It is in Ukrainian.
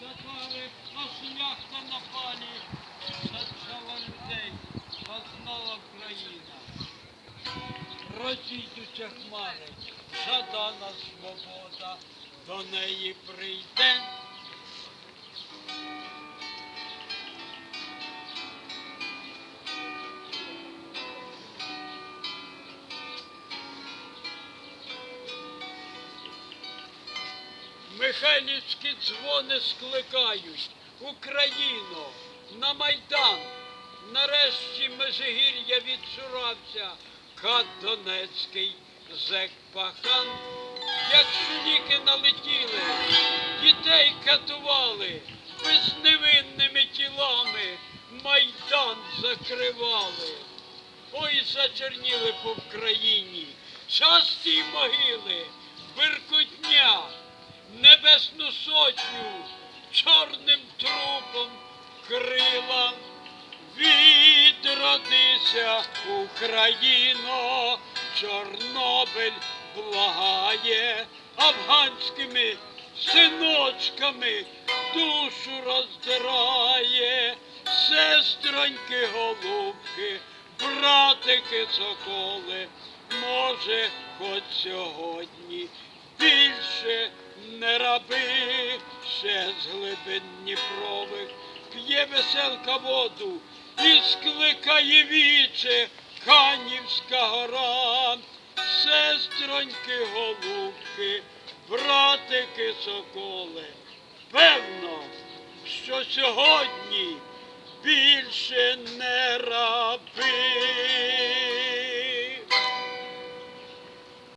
татари, а шляхта на палі, Зачала людей, познала Україна. Розійдуть хмари, жадана свобода, до неї прийде. Михайлівські дзвони скликають Україну на Майдан. Нарешті Межигір'я відчурався кат Донецький зек пахан. Як шуніки налетіли, дітей катували, безневинними тілами Майдан закривали. Ой, зачерніли по Вкраїні, часті могили, Небесну чорним трупом крила. Відродися, Україно, Чорнобиль благає, афганськими синочками душу роздирає, сестроньки голубки, братики соколи, може, хоч сьогодні більше не раби, ще з глибин Дніпрових п'є веселка воду і скликає віче Канівська гора, сестроньки голубки, братики соколи. Певно, що сьогодні більше